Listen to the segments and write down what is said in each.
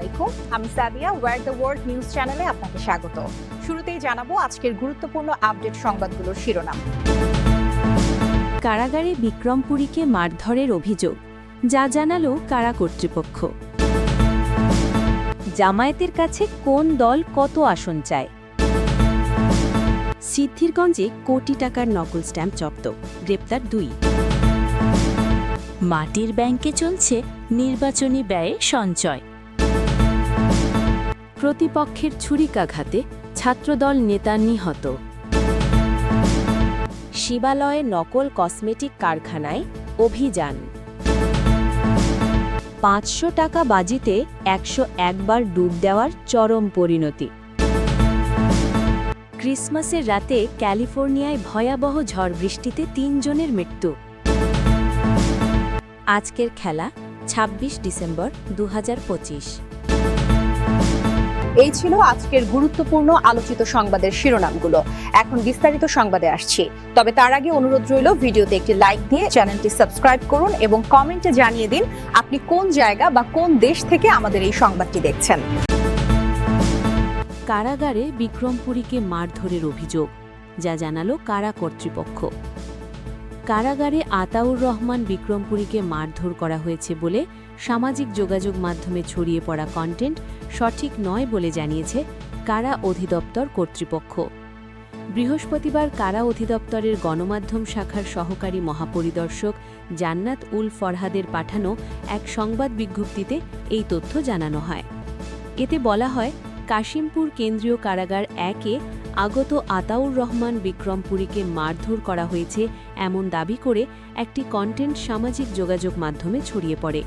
আলাইকুম। আমি Sadia war the world news চ্যানেলে আপনাকে স্বাগত। শুরুতেই জানাব আজকের গুরুত্বপূর্ণ আপডেট সংবাদগুলোর শিরোনাম। কারাগারে বিক্রমপুরীকে মারধরের অভিযোগ। যা জানালো কারা কর্তৃপক্ষ। জামায়াতের কাছে কোন দল কত আসন চায়? সিদ্ধিরগঞ্জে কোটি টাকার নকল স্ট্যাম্প জব্দ, গ্রেপ্তার দুই। মাটির ব্যাংকে চলছে নির্বাচনী ব্যয়ে সঞ্চয়। প্রতিপক্ষের ছুরিকাঘাতে ছাত্রদল নেতা নিহত। শিবালয়ে নকল কসমেটিক কারখানায় অভিযান। পাঁচশো টাকা বাজিতে একশো একবার ডুব দেওয়ার চরম পরিণতি। ক্রিসমাসের রাতে ক্যালিফোর্নিয়ায় ভয়াবহ ঝড় বৃষ্টিতে তিনজনের মৃত্যু। আজকের খেলা ২৬ ডিসেম্বর দু হাজার পঁচিশ। এই ছিল আজকের গুরুত্বপূর্ণ আলোচিত সংবাদের শিরোনামগুলো। এখন বিস্তারিত সংবাদে আসছি। তবে তার আগে অনুরোধ রইল, ভিডিওতে একটি লাইক দিয়ে চ্যানেলটি সাবস্ক্রাইব করুন এবং কমেন্টে জানিয়ে দিন আপনি কোন জায়গা বা কোন দেশ থেকে আমাদের এই সংবাদটি দেখছেন। কারাগারে বিক্রমপুরীকে মারধরের অভিযোগ, যা জানালো কারা কর্তৃপক্ষ। কারাগারে আতাউর রহমান বিক্রমপুরীকে মারধর করা হয়েছে বলে সামাজিক যোগাযোগ মাধ্যমে ছড়িয়ে পড়া কন্টেন্ট সঠিক নয় বলে জানিয়েছে কারা অধিদপ্তর কর্তৃপক্ষ। বৃহস্পতিবার কারা অধিদপ্তরের গণমাধ্যম শাখার সহকারী মহাপরিদর্শক জান্নাত উল ফরহাদের পাঠানো এক সংবাদ বিজ্ঞপ্তিতে এই তথ্য জানানো হয়। এতে বলা হয় কাশিমপুর কেন্দ্রীয় কারাগার একে আগত আতাউর রহমান বিক্রমপুরীকে মারধর করা হয়েছে এমন দাবি করে একটি কন্টেন্ট সামাজিক যোগাযোগ মাধ্যমে ছড়িয়ে পড়ে।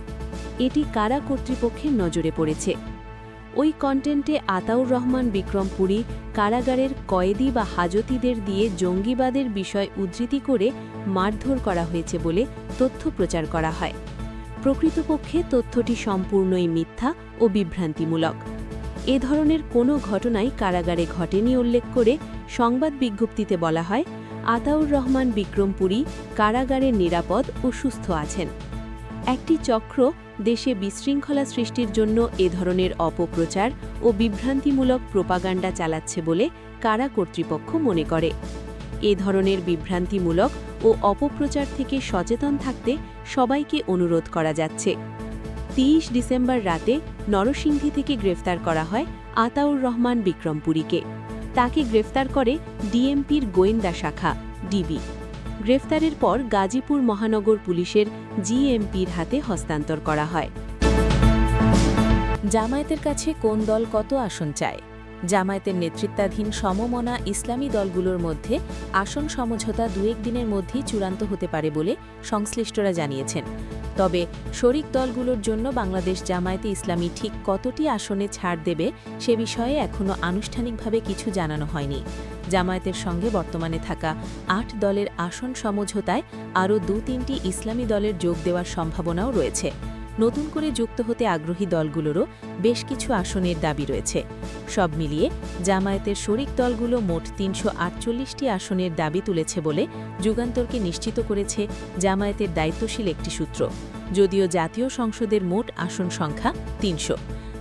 এটি কারা কর্তৃপক্ষের নজরে পড়েছে? ওই কন্টেন্টে আতাউর রহমান বিক্রমপুরী কারাগারের কয়েদি বা হাজতিদের দিয়ে জঙ্গিবাদের বিষয় উদ্ধৃতি করে মারধর করা হয়েছে বলে তথ্য প্রচার করা হয়। প্রকৃতপক্ষে তথ্যটি সম্পূর্ণই মিথ্যা ও বিভ্রান্তিমূলক। এ ধরনের কোনো ঘটনাই কারাগারে ঘটেনি উল্লেখ করে সংবাদ বিজ্ঞপ্তিতে বলা হয়, আতাউর রহমান বিক্রমপুরী কারাগারে নিরাপদ ও সুস্থ আছেন। একটি চক্র দেশে বিশৃঙ্খলা সৃষ্টির জন্য এ ধরনের অপপ্রচার ও বিভ্রান্তিমূলক প্রোপাগান্ডা চালাচ্ছে বলে কারা কর্তৃপক্ষ মনে করে। এ ধরনের বিভ্রান্তিমূলক ও অপপ্রচার থেকে সচেতন থাকতে সবাইকে অনুরোধ করা যাচ্ছে। তিরিশ ডিসেম্বর রাতে নরসিংদী থেকে গ্রেফতার করা হয় আতাউর রহমান বিক্রমপুরীকে। তাকে গ্রেফতার করে ডিএমপির গোয়েন্দা শাখা, ডিবি। গ্রেফতারের পর গাজীপুর মহানগর পুলিশের জিএমপির হাতে হস্তান্তর করা হয়। জামায়াতের কাছে কোন দল কত আসন চায়? জামায়াতের নেতৃত্বাধীন সমমনা ইসলামী দলগুলোর মধ্যে আসন সমঝোতা দু দিনের মধ্যেই চূড়ান্ত হতে পারে বলে সংশ্লিষ্টরা জানিয়েছেন। তবে শরিক দলগুলোর জন্য বাংলাদেশ জামায়াতে ইসলামী ঠিক কতটি আসনে ছাড় দেবে সে বিষয়ে এখনও আনুষ্ঠানিকভাবে কিছু জানানো হয়নি। জামায়াতের সঙ্গে বর্তমানে থাকা আট দলের আসন সমঝোতায় আরও দু তিনটি ইসলামী দলের যোগ দেওয়ার সম্ভাবনাও রয়েছে। নতুন করে যুক্ত হতে আগ্রহী দলগুলোরও বেশ কিছু আসনের দাবি রয়েছে। সব মিলিয়ে জামায়াতের শরিক দলগুলো মোট তিনশো আটচল্লিশটি আসনের দাবি তুলেছে বলে যুগান্তরকে নিশ্চিত করেছে জামায়াতের দায়িত্বশীল একটি সূত্র। যদিও জাতীয় সংসদের মোট আসন সংখ্যা তিনশো।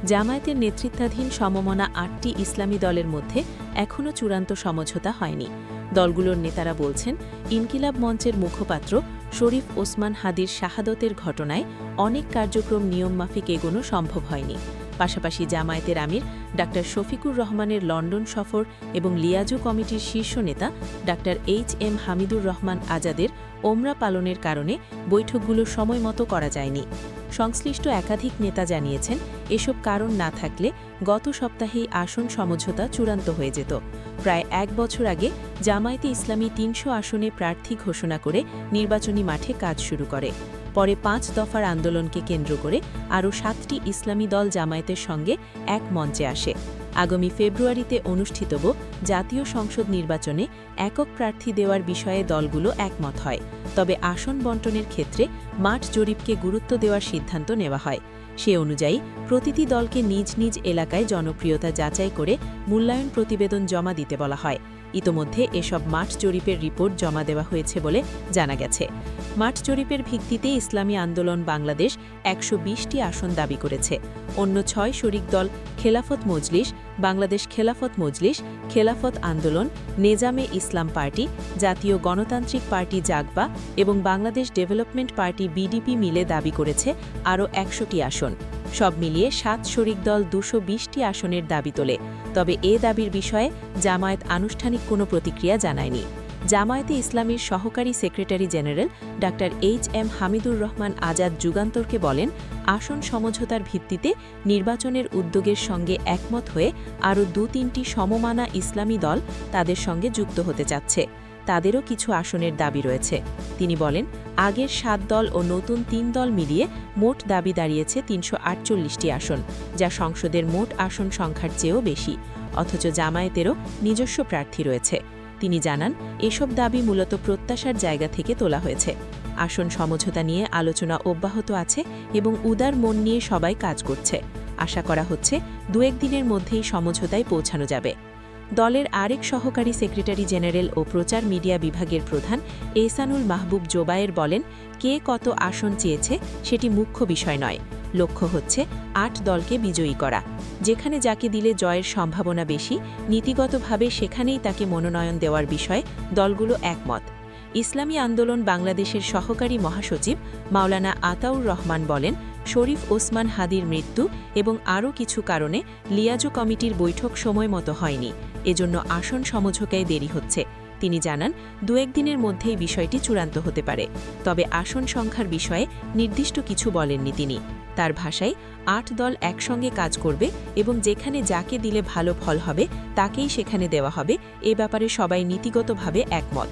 জামায়াতের নেতৃত্বাধীন সমমনা আটটি ইসলামী দলের মধ্যে এখনও চূড়ান্ত সমঝোতা হয়নি। দলগুলোর নেতারা বলছেন, ইনকিলাব মঞ্চের মুখপাত্র শরীফ ওসমান হাদির শাহাদতের ঘটনায় অনেক কার্যক্রম নিয়মমাফিক এগোনো সম্ভব হয়নি। পাশাপাশি জামায়াতের আমির ডা শফিকুর রহমানের লন্ডন সফর এবং লিয়াজু কমিটির শীর্ষ নেতা ডা এইচ এম হামিদুর রহমান আজাদের ওমরা পালনের কারণে বৈঠকগুলো সময়মতো করা যায়নি। সংশ্লিষ্ট একাধিক নেতা জানিয়েছেন, এসব কারণ না থাকলে গত সপ্তাহেই আসন সমঝোতা চূড়ান্ত হয়ে যেত। প্রায় এক বছর আগে জামায়াতে ইসলামী তিনশো আসনে প্রার্থী ঘোষণা করে নির্বাচনী মাঠে কাজ শুরু করে। পরে পাঁচ দফার আন্দোলনকে কেন্দ্র করে আরও সাতটি ইসলামী দল জামায়াতের সঙ্গে এক মঞ্চে আসে। আগামী ফেব্রুয়ারিতে অনুষ্ঠিতব জাতীয় সংসদ নির্বাচনে একক প্রার্থী দেওয়ার বিষয়ে দলগুলো একমত হয়। তবে আসন বন্টনের ক্ষেত্রে মাঠ জরিপকে গুরুত্ব দেওয়ার সিদ্ধান্ত নেওয়া হয়। সে অনুযায়ী প্রতিটি দলকে নিজ নিজ এলাকায় জনপ্রিয়তা যাচাই করে মূল্যায়ন প্রতিবেদন জমা দিতে বলা হয়। ইতোমধ্যে এসব মাঠ জরিপের রিপোর্ট জমা দেওয়া হয়েছে বলে জানা গেছে। মাঠ জরিপের ভিত্তিতে ইসলামী আন্দোলন বাংলাদেশ একশো বিশটি আসন দাবি করেছে। অন্য ছয় শরিক দল খেলাফত মজলিস, বাংলাদেশ খেলাফত মজলিস, খেলাফত আন্দোলন, নেজামে ইসলাম পার্টি, জাতীয় গণতান্ত্রিক পার্টি জাগবা এবং বাংলাদেশ ডেভেলপমেন্ট পার্টি বিডিপি মিলে দাবি করেছে আরও একশোটি আসন। সব মিলিয়ে সাত শরিক দল দুশো বিশটি আসনের দাবি তোলে। তবে এ দাবির বিষয়ে জামায়াত আনুষ্ঠানিক কোনো প্রতিক্রিয়া জানায়নি। জামায়াতে ইসলামীর সহকারী secretary general doctor H M Hamidur Rahman Azad যুগান্তরকে বলেন, আসন সমঝোতার ভিত্তিতে নির্বাচনের উদ্যোগের সঙ্গে একমত হয়ে আরও দু তিনটি সমমানা ইসলামী দল তাদের সঙ্গে যুক্ত হতে চাচ্ছে। তাদেরও কিছু আসনের দাবি রয়েছে। তিনি বলেন, আগের সাত দল ও নতুন তিন দল মিলিয়ে মোট দাবি দাঁড়িয়েছে তিনশো আটচল্লিশটি আসন, যা সংসদের মোট আসন সংখ্যার চেয়েও বেশি। অথচ জামায়াতেরও নিজস্ব প্রার্থী রয়েছে। তিনি জানান, এসব দাবি মূলত প্রত্যাশার জায়গা থেকে তোলা হয়েছে। আসন সমঝোতা নিয়ে আলোচনা অব্যাহত আছে এবং উদার মন নিয়ে সবাই কাজ করছে। আশা করা হচ্ছে দু একদিনের মধ্যেই সমঝোতায় পৌঁছানো যাবে। দলের আরেক সহকারী সেক্রেটারি জেনারেল ও প্রচার মিডিয়া বিভাগের প্রধান এহসানুল মাহবুব জোবায়ের বলেন, কে কত আসন চেয়েছে সেটি মুখ্য বিষয় নয়। লক্ষ্য হচ্ছে, আট দলকে বিজয়ী করা। যেখানে যাকে দিলে জয়ের সম্ভাবনা বেশি, নীতিগতভাবে সেখানেই তাকে মনোনয়ন দেওয়ার বিষয়ে দলগুলো একমত। ইসলামী আন্দোলন বাংলাদেশের সহকারী মহাসচিব মাওলানা আতাউর রহমান বলেন শরীফ ওসমান হাদির মৃত্যু এবং আরও কিছু কারণে লিয়াজো কমিটির বৈঠক সময় মতো হয়নি। এজন্য আসন সমঝোকায় দেরি হচ্ছে। তিনি জানান দু একদিনের মধ্যেই বিষয়টি চূড়ান্ত হতে পারে। তবে আসন সংখ্যার বিষয়ে নির্দিষ্ট কিছু বলেননি তিনি। তার ভাষায়, আট দল একসঙ্গে কাজ করবে এবং যেখানে যাকে দিলে ভালো ফল হবে, তাকেই সেখানে দেওয়া হবে। এ ব্যাপারে সবাই নীতিগতভাবে একমত।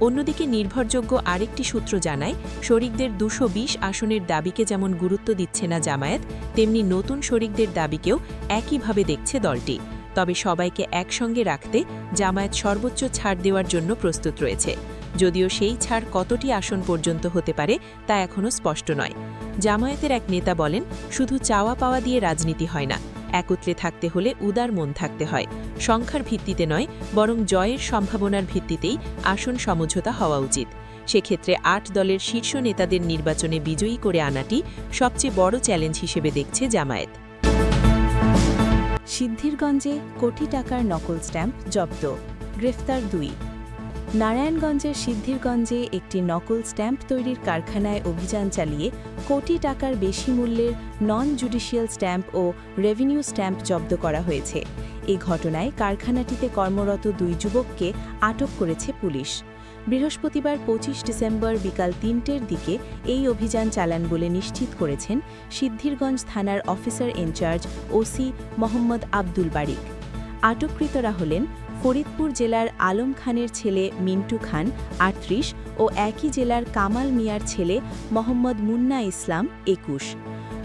অন্যদিকে নির্ভরযোগ্য আরেকটি সূত্র জানায়, শরিকদের দুশো আসনের দাবিকে যেমন গুরুত্ব দিচ্ছে না জামায়াত, তেমনি নতুন শরিকদের দাবিকেও একইভাবে দেখছে দলটি। তবে সবাইকে একসঙ্গে রাখতে জামায়াত সর্বোচ্চ ছাড় দেওয়ার জন্য প্রস্তুত রয়েছে। যদিও সেই ছাড় কতটি আসন পর্যন্ত হতে পারে তা এখনও স্পষ্ট নয়। জামায়াতের এক নেতা বলেন, শুধু চাওয়া পাওয়া দিয়ে রাজনীতি হয় না একত্রে থাকতে হলে উদার মন থাকতে হয়। সংখ্যার ভিত্তিতে নয়, বরং জয়ের সম্ভাবনার ভিত্তিতেই আসন সমঝোতা হওয়া উচিত। সেক্ষেত্রে আট দলের শীর্ষ নেতাদের নির্বাচনে বিজয়ী করে আনাটি সবচেয়ে বড় চ্যালেঞ্জ হিসেবে দেখছে জামায়াত। সিদ্ধিরগঞ্জে কোটি টাকার নকল স্ট্যাম্প জব্দ। গ্রেফতার দুই। নারায়ণগঞ্জের সিদ্ধিরগঞ্জে একটি নকল স্ট্যাম্প তৈরির কারখানায় অভিযান চালিয়ে কোটি টাকার বেশি মূল্যের নন জুডিশিয়াল স্ট্যাম্প ও রেভিনিউ স্ট্যাম্প জব্দ করা হয়েছে। এ ঘটনায় কারখানাটিতে কর্মরত দুই যুবককে আটক করেছে পুলিশ। বৃহস্পতিবার পঁচিশ ডিসেম্বর বিকাল তিনটের দিকে এই অভিযান চালান বলে নিশ্চিত করেছেন সিদ্ধিরগঞ্জ থানার officer in charge OC Mohammad Abdul Barik. আটককৃতরা হলেন ফরিদপুর জেলার আলম খানের ছেলে মিন্টু খান আটত্রিশ ও একই জেলার কামাল মিয়ার ছেলে মোহাম্মদ মুন্না ইসলাম একুশ।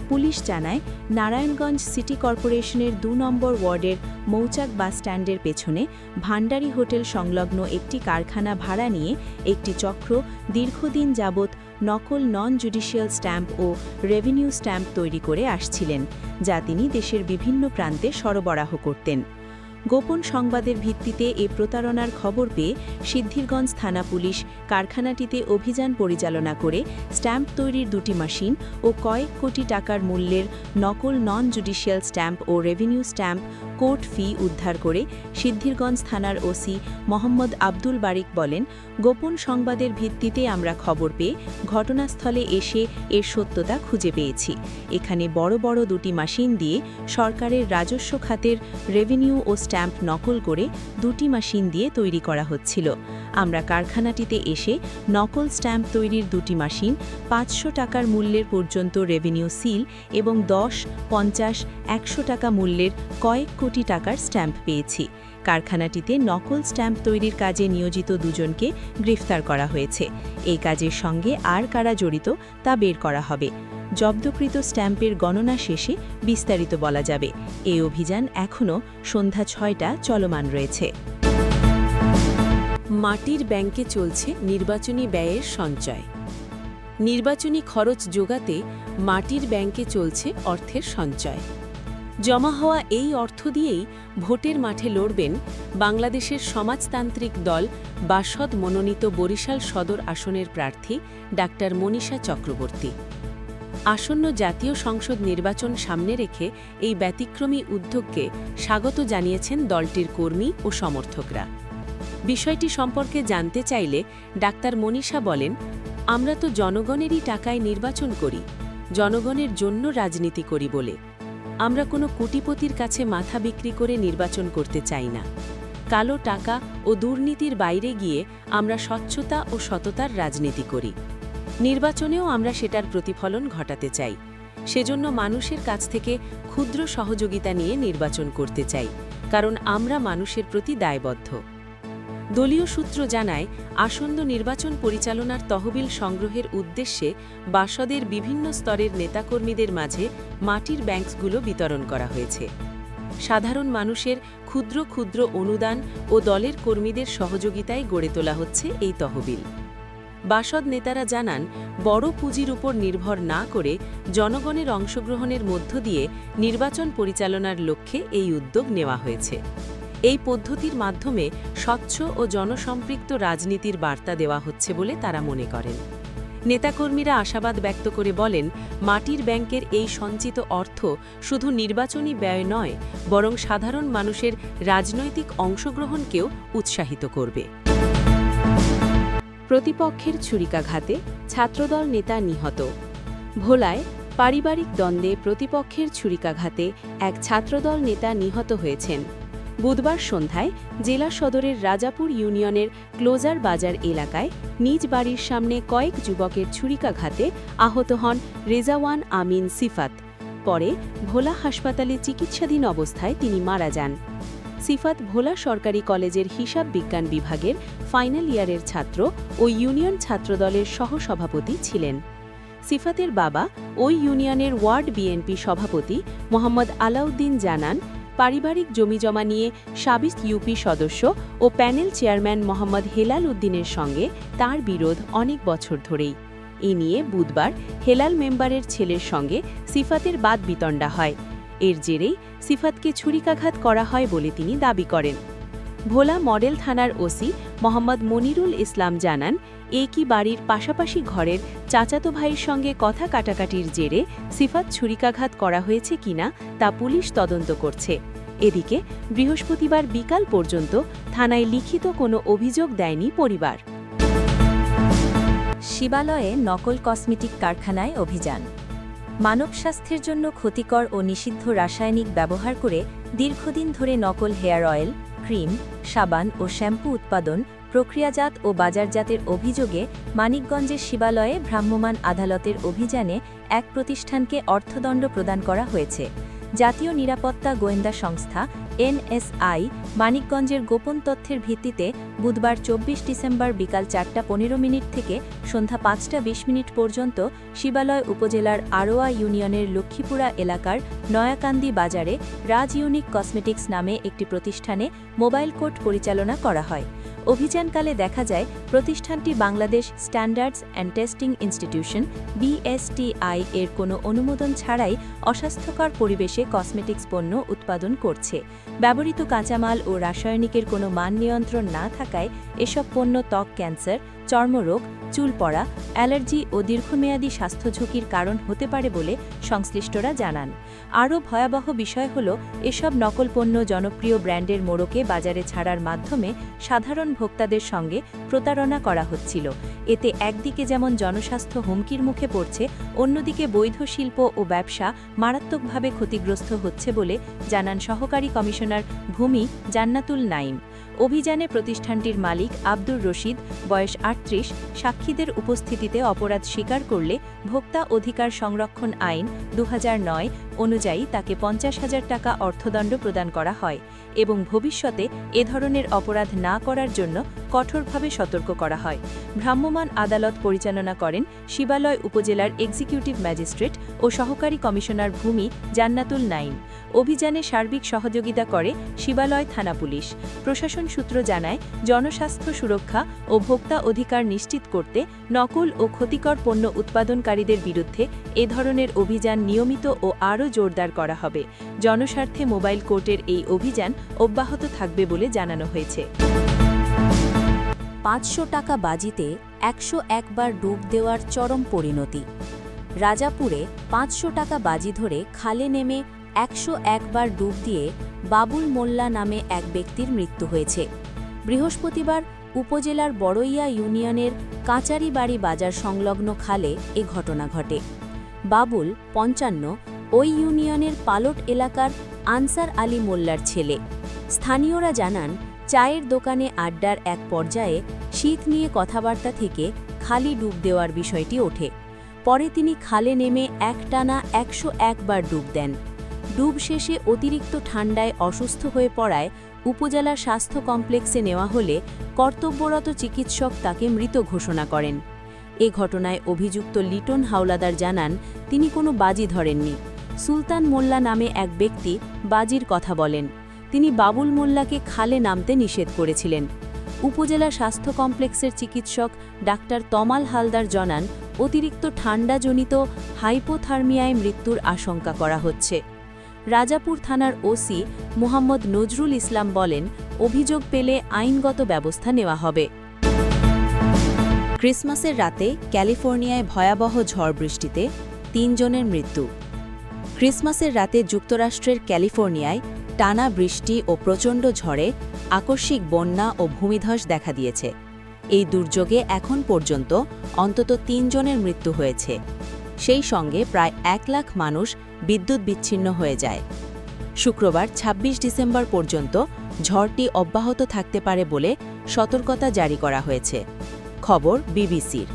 পুলিশ জানায়, নারায়ণগঞ্জ সিটি কর্পোরেশনের দু নম্বর ওয়ার্ডের মৌচাক বাসস্ট্যান্ডের পেছনে ভান্ডারি হোটেল সংলগ্ন একটি কারখানা ভাড়া নিয়ে একটি চক্র দীর্ঘদিন যাবৎ নকল নন জুডিশিয়াল স্ট্যাম্প ও রেভিনিউ স্ট্যাম্প তৈরি করে আসছিলেন, যা তিনি দেশের বিভিন্ন প্রান্তে সরবরাহ করতেন। গোপন সংবাদের ভিত্তিতে এ প্রতারণার খবর পেয়ে সিদ্ধিরগঞ্জ থানা পুলিশ কারখানাটিতে অভিযান পরিচালনা করে স্ট্যাম্প তৈরির দুটি মেশিন ও কয়েক কোটি টাকার মূল্যের নকল নন জুডিশিয়াল স্ট্যাম্প ও রেভিনিউ স্ট্যাম্প কোর্ট ফি উদ্ধার করে সিদ্ধিরগঞ্জ থানার ওসি মোহাম্মদ আব্দুল বারিক বলেন, গোপন সংবাদের ভিত্তিতে আমরা খবর পেয়ে ঘটনাস্থলে এসে এর সত্যতা খুঁজে পেয়েছি। এখানে বড় বড় দুটি মেশিন দিয়ে সরকারের রাজস্ব খাতের রেভিনিউ ও স্ট্যাম্প নকল করে দুটি মেশিন দিয়ে তৈরি করা হচ্ছিল। আমরা কারখানাটিতে এসে নকল স্ট্যাম্প তৈরির দুটি মেশিন, পাঁচশো টাকার মূল্যের পর্যন্ত রেভিনিউ সিল এবং দশ, পঞ্চাশ, একশো টাকা মূল্যের কয়েক কোটি টাকার স্ট্যাম্প পেয়েছি। কারখানাটিতে নকল স্ট্যাম্প তৈরির কাজে নিয়োজিত দুজনকে গ্রেফতার করা হয়েছে। এই কাজের সঙ্গে আর কারা জড়িত তা বের করা হবে। জব্দকৃত স্ট্যাম্পের গণনা শেষে বিস্তারিত বলা যাবে। এই অভিযান এখনও সন্ধ্যা ছয়টা চলমান রয়েছে। মাটির ব্যাংকে চলছে নির্বাচনী ব্যয়ের সঞ্চয়। নির্বাচনী খরচ যোগাতে মাটির ব্যাংকে চলছে অর্থের সঞ্চয়। জমা হওয়া এই অর্থ দিয়েই ভোটের মাঠে লড়বেন বাংলাদেশের সমাজতান্ত্রিক দল বাসদ মনোনীত বরিশাল সদর আসনের প্রার্থী ডাক্তার মনীষা চক্রবর্তী। আসন্ন জাতীয় সংসদ নির্বাচন সামনে রেখে এই ব্যতিক্রমী উদ্যোগকে স্বাগত জানিয়েছেন দলটির কর্মী ও সমর্থকরা। বিষয়টি সম্পর্কে জানতে চাইলে ডাক্তার মনীষা বলেন, আমরা তো জনগণেরই টাকায় নির্বাচন করি, জনগণের জন্য রাজনীতি করি বলে। আমরা কোনো কোটিপতির কাছে মাথা বিক্রি করে নির্বাচন করতে চাই না। কালো টাকা ও দুর্নীতির বাইরে গিয়ে আমরা স্বচ্ছতা ও সততার রাজনীতি করি। নির্বাচনেও আমরা সেটার প্রতিফলন ঘটাতে চাই। সেজন্য মানুষের কাছ থেকে ক্ষুদ্র সহযোগিতা নিয়ে নির্বাচন করতে চাই, কারণ আমরা মানুষের প্রতি দায়বদ্ধ। দলীয় সূত্র জানায়, আসন্ন নির্বাচন পরিচালনার তহবিল সংগ্রহের উদ্দেশ্যে বাসদের বিভিন্ন স্তরের নেতাকর্মীদের মাঝে মাটির ব্যাংকসগুলো বিতরণ করা হয়েছে। সাধারণ মানুষের ক্ষুদ্র ক্ষুদ্র অনুদান ও দলের কর্মীদের সহযোগিতায় গড়ে তোলা হচ্ছে এই তহবিল। বাসদ নেতারা জানান, বড় পুঁজির উপর নির্ভর না করে জনগণের অংশগ্রহণের মধ্য দিয়ে নির্বাচন পরিচালনার লক্ষ্যে এই উদ্যোগ নেওয়া হয়েছে। এই পদ্ধতির মাধ্যমে স্বচ্ছ ও জনসম্পৃক্ত রাজনীতির বার্তা দেওয়া হচ্ছে বলে তারা মনে করেন। নেতাকর্মীরা আশাবাদ ব্যক্ত করে বলেন, মাটির ব্যাংকের এই সঞ্চিত অর্থ শুধু নির্বাচনী ব্যয় নয়, বরং সাধারণ মানুষের রাজনৈতিক অংশগ্রহণকেও উৎসাহিত করবে। প্রতিপক্ষের ছুরিকাঘাতে ছাত্রদল নেতা নিহত। ভোলায় পারিবারিক দ্বন্দ্বে প্রতিপক্ষের ছুরিকাঘাতে এক ছাত্রদল নেতা নিহত হয়েছেন। বুধবার সন্ধ্যায় জেলা সদরের রাজাপুর ইউনিয়নের ক্লোজার বাজার এলাকায় নিজ বাড়ির সামনে কয়েক যুবকের ছুরিকাঘাতে আহত হন রেজাওয়ান আমিন সিফাত। পরে ভোলা হাসপাতালে চিকিৎসাধীন অবস্থায় তিনি মারা যান। সিফাত ভোলা সরকারি কলেজের হিসাব বিজ্ঞান বিভাগের ফাইনাল ইয়ারের ছাত্র ও ইউনিয়ন ছাত্রদলের সহসভাপতি ছিলেন। সিফাতের বাবা ওই ইউনিয়নের ওয়ার্ড বিএনপি সভাপতি মোহাম্মদ আলাউদ্দিন জানান, পারিবারিক জমিজমা নিয়ে সাবিস ইউপি সদস্য ও প্যানেল চেয়ারম্যান মোহাম্মদ হেলাল উদ্দিনের সঙ্গে তার বিরোধ অনেক বছর ধরেই। এ নিয়ে বুধবার হেলাল মেম্বারের ছেলের সঙ্গে সিফাতের বাদ বিতণ্ডা হয়। এর জেরেই সিফাতকে ছুরিকাঘাত করা হয় বলে তিনি দাবি করেন। ভোলা মডেল থানার ওসি মোহাম্মদ মনিরুল ইসলাম জানান, একই বাড়ির পাশাপাশি ঘরের চাচাতো ভাইয়ের সঙ্গে কথা কাটাকাটির জেরে সিফাত ছুরিকাঘাত করা হয়েছে কিনা তা পুলিশ তদন্ত করছে। এদিকে বৃহস্পতিবার বিকাল পর্যন্ত থানায় লিখিত কোনো অভিযোগ দেয়নি পরিবার। শিবালয়ে নকল কসমেটিক কারখানায় অভিযান। মানব স্বাস্থ্যের জন্য ক্ষতিকর ও নিষিদ্ধ রাসায়নিক ব্যবহার করে দীর্ঘদিন ধরে নকল হেয়ার অয়েল, ক্রিম, সাবান ও শ্যাম্পু উৎপাদন, প্রক্রিয়াজাত ও বাজারজাতের অভিযোগে মানিকগঞ্জের শিবালয়ে ভ্রাম্যমাণ আদালতের অভিযানে এক প্রতিষ্ঠানকে অর্থদণ্ড প্রদান করা হয়েছে। জাতীয় নিরাপত্তা গোয়েন্দা সংস্থা এনএসআই, মানিকগঞ্জের গোপন তথ্যের ভিত্তিতে বুধবার চব্বিশ ডিসেম্বর বিকাল চারটা পনেরো মিনিট থেকে সন্ধ্যা পাঁচটা বিশ মিনিট পর্যন্ত শিবালয় উপজেলার আরোয়া ইউনিয়নের লক্ষ্মীপুরা এলাকার নয়াকান্দি বাজারে রাজ ইউনিক কসমেটিক্স নামে একটি প্রতিষ্ঠানে মোবাইল কোর্ট পরিচালনা করা হয়। অভিযানকালে দেখা যায় প্রতিষ্ঠানটি Bangladesh standards and testing institution, BSTI এর কোনো অনুমোদন ছাড়াই অস্বাস্থ্যকর পরিবেশে কসমেটিক্স পণ্য উৎপাদন করছে। ব্যবহৃত কাঁচামাল ও রাসায়নিকের কোনো মান নিয়ন্ত্রণ না থাকায় এসব পণ্য ত্বক ক্যান্সার, চর্মরোগ চুল পড়া অ্যালার্জি ও দীর্ঘমেয়াদী স্বাস্থ্য ঝুঁকির কারণ হতে পারে বলে সংশ্লিষ্টরা জানান। আরও ভয়াবহ বিষয় হল, এসব নকল পণ্য জনপ্রিয় ব্র্যান্ডের মোড়কে বাজারে ছাড়ার মাধ্যমে সাধারণ ভোক্তাদের সঙ্গে প্রতারণা করা হচ্ছিল। এতে একদিকে যেমন জনস্বাস্থ্য হুমকির মুখে পড়ছে, অন্যদিকে বৈধ শিল্প ও ব্যবসা মারাত্মকভাবে ক্ষতিগ্রস্ত হচ্ছে বলে জানান সহকারী কমিশনার ভূমি জান্নাতুল নাইম অভিযানে প্রতিষ্ঠানটির মালিক আব্দুর রশিদ, বয়স আটত্রিশ, সাক্ষীদের উপস্থিতিতে অপরাধ স্বীকার করলে ভোক্তা অধিকার সংরক্ষণ আইন দু হাজার নয় অনুযায়ী তাকে পঞ্চাশ হাজার টাকা অর্থদণ্ড প্রদান করা হয় এবং ভবিষ্যতে এ ধরনের অপরাধ না করার জন্য কঠোরভাবে সতর্ক করা হয়। ভ্রাম্যমাণ আদালত পরিচালনা করেন শিবালয় উপজেলার এক্সিকিউটিভ ম্যাজিস্ট্রেট ও সহকারী কমিশনার ভূমি জান্নাতুল নাইম অভিযানে সার্বিক সহযোগিতা করে শিবালয় থানা পুলিশ। প্রশাসন সূত্র জানায়, জনস্বাস্থ্য সুরক্ষা ও ভোক্তা অধিকার নিশ্চিত করতে নকল ও ক্ষতিকর পণ্য উৎপাদনকারীদের বিরুদ্ধে এ ধরনের অভিযান নিয়মিত ও আরও জোরদার করা হবে। জনস্বার্থে মোবাইল কোর্টের এই অভিযান অব্যাহত থাকবে বলে জানানো হয়েছে। পাঁচশো টাকা বাজিতে একশো একবার ডুব দেওয়ার চরম পরিণতি। রাজাপুরে পাঁচশো টাকা বাজি ধরে খালে নেমে একশো একবার ডুব দিয়ে বাবুল মোল্লা নামে এক ব্যক্তির মৃত্যু হয়েছে। বৃহস্পতিবার উপজেলার বড়ইয়া ইউনিয়নের কাঁচারিবাড়ি বাজার সংলগ্ন খালে এ ঘটনা ঘটে। বাবুল পঞ্চান্ন, ওই ইউনিয়নের পালট এলাকার আনসার আলী মোল্লার ছেলে। স্থানীয়রা জানান, চায়ের দোকানে আড্ডার এক পর্যায়ে শীত নিয়ে কথাবার্তা থেকে খালি ডুব দেওয়ার বিষয়টি ওঠে। পরে তিনি খালে নেমে একটানা একশো একবার ডুব দেন। ডুব শেষে অতিরিক্ত ঠান্ডায় অসুস্থ হয়ে পড়ায় উপজেলা স্বাস্থ্য কমপ্লেক্সে নেওয়া হলে কর্তব্যরত চিকিৎসক তাকে মৃত ঘোষণা করেন। এ ঘটনায় অভিযুক্ত লিটন হাওলাদার জানান, তিনি কোনো বাজি ধরেননি। সুলতান মোল্লা নামে এক ব্যক্তি বাজির কথা বলেন। তিনি বাবুল মোল্লাকে খালে নামতে নিষেধ করেছিলেন। উপজেলা স্বাস্থ্য কমপ্লেক্সের চিকিৎসক ডাক্তার তমাল হালদার জানান, অতিরিক্ত ঠান্ডাজনিত হাইপোথার্মিয়ায় মৃত্যুর আশঙ্কা করা হচ্ছে। রাজাপুর থানার ওসি মোহাম্মদ নজরুল ইসলাম বলেন, অভিযোগ পেলে আইনগত ব্যবস্থা নেওয়া হবে। ক্রিসমাসের রাতে ক্যালিফোর্নিয়ায় ভয়াবহ ঝড় বৃষ্টিতে তিনজনের মৃত্যু। ক্রিসমাসের রাতে যুক্তরাষ্ট্রের ক্যালিফোর্নিয়ায় টানা বৃষ্টি ও প্রচণ্ড ঝড়ে আকস্মিক বন্যা ও ভূমিধস দেখা দিয়েছে। এই দুর্যোগে এখন পর্যন্ত অন্তত তিনজনের মৃত্যু হয়েছে। সেই সঙ্গে প্রায় এক লাখ মানুষ বিদ্যুৎ বিচ্ছিন্ন হয়ে যায়। শুক্রবার ২৬ ডিসেম্বর পর্যন্ত ঝড়টি অব্যাহত থাকতে পারে বলে সতর্কতা জারি করা হয়েছে। খবর বিবিসির।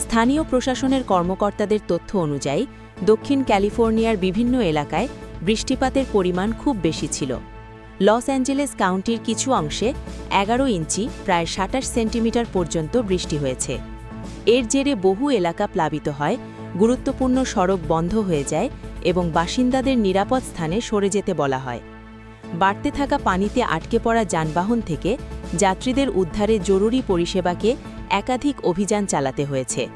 স্থানীয় প্রশাসনের কর্মকর্তাদের তথ্য অনুযায়ী দক্ষিণ ক্যালিফোর্নিয়ার বিভিন্ন এলাকায় বৃষ্টিপাতের পরিমাণ খুব বেশি ছিল। লস অ্যাঞ্জেলেস কাউন্টির কিছু অংশে এগারো ইঞ্চি প্রায় সাতাশ সেন্টিমিটার পর্যন্ত বৃষ্টি হয়েছে। এর জেরে বহু এলাকা প্লাবিত হয় গুরুত্বপূর্ণ সড়ক বন্ধ হয়ে যায় এবং বাসিন্দাদের নিরাপদ স্থানে সরে যেতে বলা হয়। বাড়তে থাকা পানিতে আটকে পড়া যানবাহন থেকে যাত্রীদের উদ্ধারে জরুরি পরিষেবাকে একাধিক অভিযান চালাতে হয়েছে।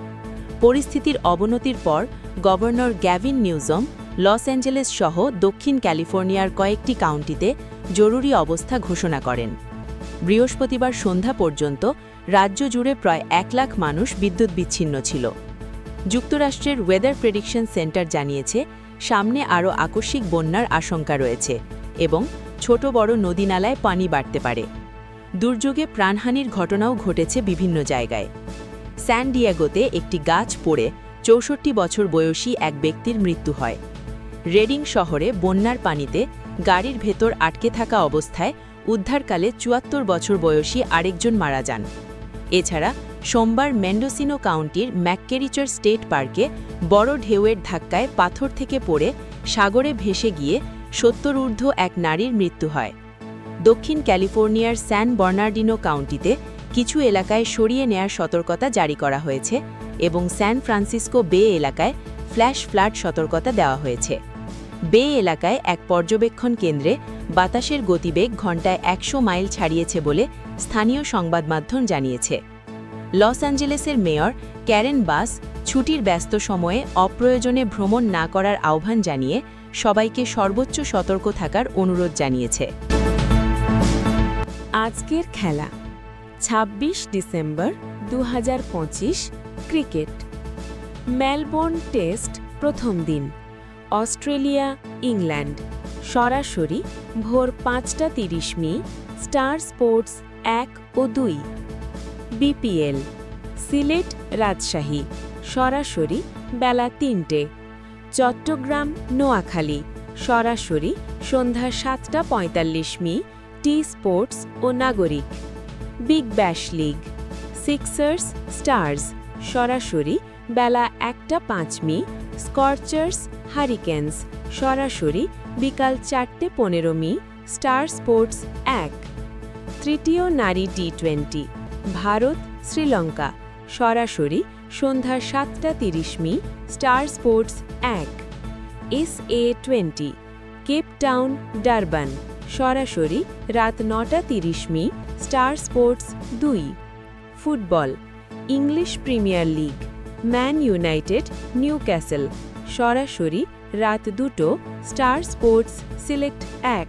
পরিস্থিতির অবনতির পর governor Gavin Newsom Los Angeles সহ দক্ষিণ ক্যালিফোর্নিয়ার কয়েকটি কাউন্টিতে জরুরি অবস্থা ঘোষণা করেন। বৃহস্পতিবার সন্ধ্যা পর্যন্ত রাজ্য জুড়ে প্রায় এক লাখ মানুষ বিদ্যুৎ বিচ্ছিন্ন ছিল। যুক্তরাষ্ট্রের ওয়েদার প্রেডিকশন সেন্টার জানিয়েছে, সামনে আরও আকস্মিক বন্যার আশঙ্কা রয়েছে এবং ছোট বড় নদীনালায় পানি বাড়তে পারে। দুর্যোগে প্রাণহানির ঘটনাও ঘটেছে বিভিন্ন জায়গায়। স্যান ডিয়াগোতে একটি গাছ পড়ে চৌষট্টি বছর বয়সী এক ব্যক্তির মৃত্যু হয়। রেডিং শহরে বন্যার পানিতে গাড়ির ভেতর আটকে থাকা অবস্থায় উদ্ধারকালে চুয়াত্তর বছর বয়সী আরেকজন মারা যান। এছাড়া সোমবার মেন্ডোসিনো কাউন্টির ম্যাককেরিচার স্টেট পার্কে বড় ঢেউয়ের ধাক্কায় পাথর থেকে পড়ে সাগরে ভেসে গিয়ে সত্তর ঊর্ধ্ব এক নারীর মৃত্যু হয়। দক্ষিণ ক্যালিফোর্নিয়ার স্যান বর্নার্ডিনো কাউন্টিতে কিছু এলাকায় সরিয়ে নেয়ার সতর্কতা জারি করা হয়েছে এবং স্যান ফ্রান্সিসকো বে এলাকায় ফ্ল্যাশ ফ্লাড সতর্কতা দেওয়া হয়েছে। বে এলাকায় এক পর্যবেক্ষণ কেন্দ্রে বাতাসের গতিবেগ ঘণ্টায় একশো মাইল ছাড়িয়েছে বলে স্থানীয় সংবাদ মাধ্যম জানিয়েছে। লস অ্যাঞ্জেলেসের মেয়র ক্যারেন বাস ছুটির ব্যস্ত সময়ে অপ্রয়োজনে ভ্রমণ না করার আহ্বান জানিয়ে সবাইকে সর্বোচ্চ সতর্ক থাকার অনুরোধ জানিয়েছে। আজকের খেলা ২৬ ডিসেম্বর দু হাজার পঁচিশ ক্রিকেট। মেলবোর্ন টেস্ট প্রথম দিন, অস্ট্রেলিয়া, ইংল্যান্ড। সরাসরি ভোর পাঁচটা তিরিশ মি স্টার স্পোর্টস এক ও দুই। বিপিএল, সিলেট রাজশাহী, সরাসরি বেলা তিনটে, চট্টগ্রাম নোয়াখালী, সরাসরি সন্ধ্যা সাতটা পঁয়তাল্লিশ মি, টি স্পোর্টস ও নাগরিক, Big Bash League, Sixers Stars, সরাসরি বেলা একটা পাঁচ মি, স্কর্চার্স হারিকেন্স, সরাসরি বিকাল চারটে পনেরো মি, স্টার স্পোর্টস এক, তৃতীয় নারী টি টোয়েন্টি ভারত, শ্রীলঙ্কা। সরাসরি সন্ধ্যা সাতটা তিরিশ মি, স্টার স্পোর্টস এক। S A twenty, Cape Town, Durban. সরাসরি রাত নটা তিরিশ মি, স্টার স্পোর্টস দুই। Football, English Premier League, Man United Newcastle সরাসরি রাত দুটো, স্টার স্পোর্টস সিলেক্ট এক।